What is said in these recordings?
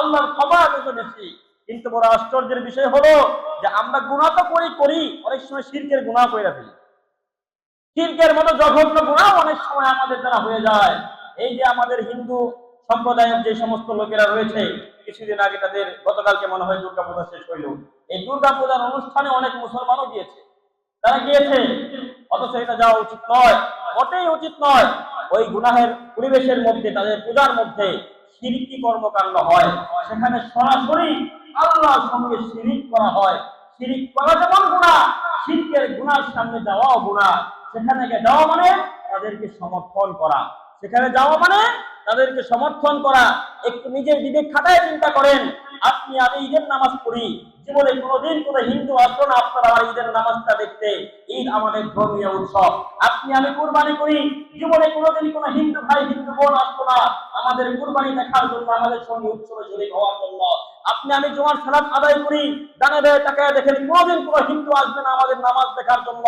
আল্লাহর ক্ষমা তত বেশি কিন্তু বড় আশ্চর্যের বিষয় হলো যে আমরা গুণা তো করি করি, অনেক সময় শিরকের গুণা করে ফেলি। শিরকের মতো জঘন্য গুণাও অনেক সময় আমাদের দ্বারা হয়ে যায়। এই যে আমাদের হিন্দু সম্প্রদায়ের যে সমস্ত লোকেরা রয়েছে, কিছুদিন আগে তাদের গতকালকে মনে হয় দুর্গা পূজা শেষ হইল। এই দুর্গা পূজার অনুষ্ঠানে অনেক মুসলমানও গিয়েছে। তারা গিয়েছে, অথচ এটা যাওয়া উচিত নয় মোটেই উচিত নয়। ওই গুনাহের পরিবেশের মধ্যে, তাদের পূজার মধ্যে সিরিকি কর্মকাণ্ড হয়, সেখানে সরাসরি আল্লাহ সঙ্গে শিরিক করা হয়। শিরিক করা যেমন গুণা শিরকের গুণার সামনে যাওয়াও গুণা সেখানে যাওয়া মানে তাদেরকে সমর্থন করা। সেখানে যাওয়া মানে তাদেরকে সমর্থন করা। একটু নিজের বিবেক খাতায় চিন্তা করেন। আপনি আমি ঈদের নামাজ পড়ি। জীবনে কোনোদিন কোনো হিন্দু আসলো না আপনার আমার ঈদের নামাজটা দেখতে। ঈদ আমাদের ধর্মীয় উৎসব। আপনি আমি কুরবানি করি। জীবনে কোনোদিন কোনো হিন্দু ভাই, হিন্দু বোন আসতো না আমাদের কুরবানি দেখার জন্য আমাদের সঙ্গে উৎসবে জড়িত হওয়ার জন্য। আপনি আমি জমার সালাত আদায় করি। ডানে দেয় টাকায় দেখেন কোনোদিন কোনো হিন্দু আসবে না আমাদের নামাজ দেখার জন্য।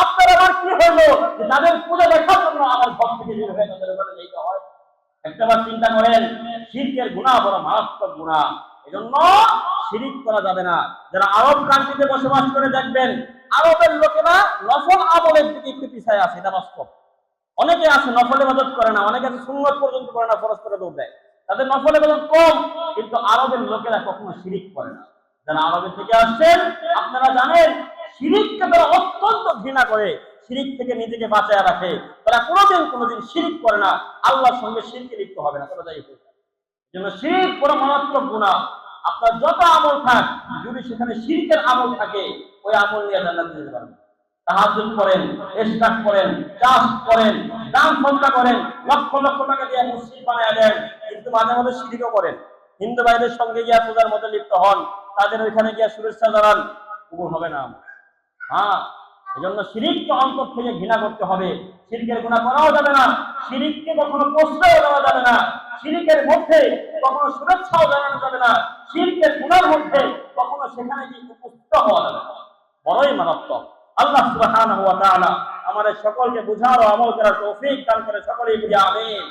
আপনার আমার কি হলো? তাদের পূজা দেখার জন্য আমার ঘর থেকে বের হয়ে তাদের ঘরে যেতে হয়। একটাবার চিন্তা করেন, শিরকের গুণা বড় মারাত্মক গুণা এজন্য শিরিক করা যাবে না। যারা আরব কান্ট্রিতে বসবাস করে দেখবেন, আরবের লোকেরা নফল আমলের দিকে একটু পিছায় আছে এটা বাস্তব। অনেকে আছে নফল ইবাদত করে না, অনেকে আছে সুন্নত পর্যন্ত করে না, ফরজ করে দৌড় দেয়। তাদের নফল ইবাদত কম, কিন্তু আরবের লোকেরা কখনো শিরিক করে না। যারা আরবের থেকে আসছেন, আপনারা জানেন, শিরিককে তারা অত্যন্ত ঘৃণা করে, শিরিক থেকে নিজেকে বাঁচায় রাখে। তারা কোনোদিন কোনোদিন শিরিক করে না, আল্লাহর সঙ্গে শিরকে লিপ্ত হবে না তারা যাই হোক শিরিক বড় মারাত্মক গুণা। আপনার যত আমল থাক, যদি সেখানে শিরিকের আমল থাকে, ওই আমল নিয়ে জান্নাতে যেতে পারবেন। তাহাজুদ করেন করেন, চাষ করেন করেন, লক্ষ লক্ষ টাকা দিয়ে বানায় দেন, কিন্তু মাঝে মাঝে শিরিকও করেন। হিন্দু ভাইদের সঙ্গে গিয়া পূজার মধ্যে লিপ্ত হন, তাদের ওইখানে গিয়া শুভেচ্ছা জানান হবে না হ্যাঁ এই জন্য শিরিককে অন্তর থেকে ঘৃণা করতে হবে। শিরিকের গুণা করাও যাবে না, শিরিককে কখনো প্রশ্রয় দেওয়া যাবে না। শিরিকের মধ্যে কখনো শুভেচ্ছাও জানানো যাবে না। শিরিকের গুণার মধ্যে কখনো সেখানে কি উপস্থিত হওয়া যাবে না। বড়ই মারাত্মক। আল্লাহ সুবহান ওয়া তাআলা আমাদের সকলকে বুঝার ও আমল করার তৌফিক দান করে সকলেই বলি, আমিন।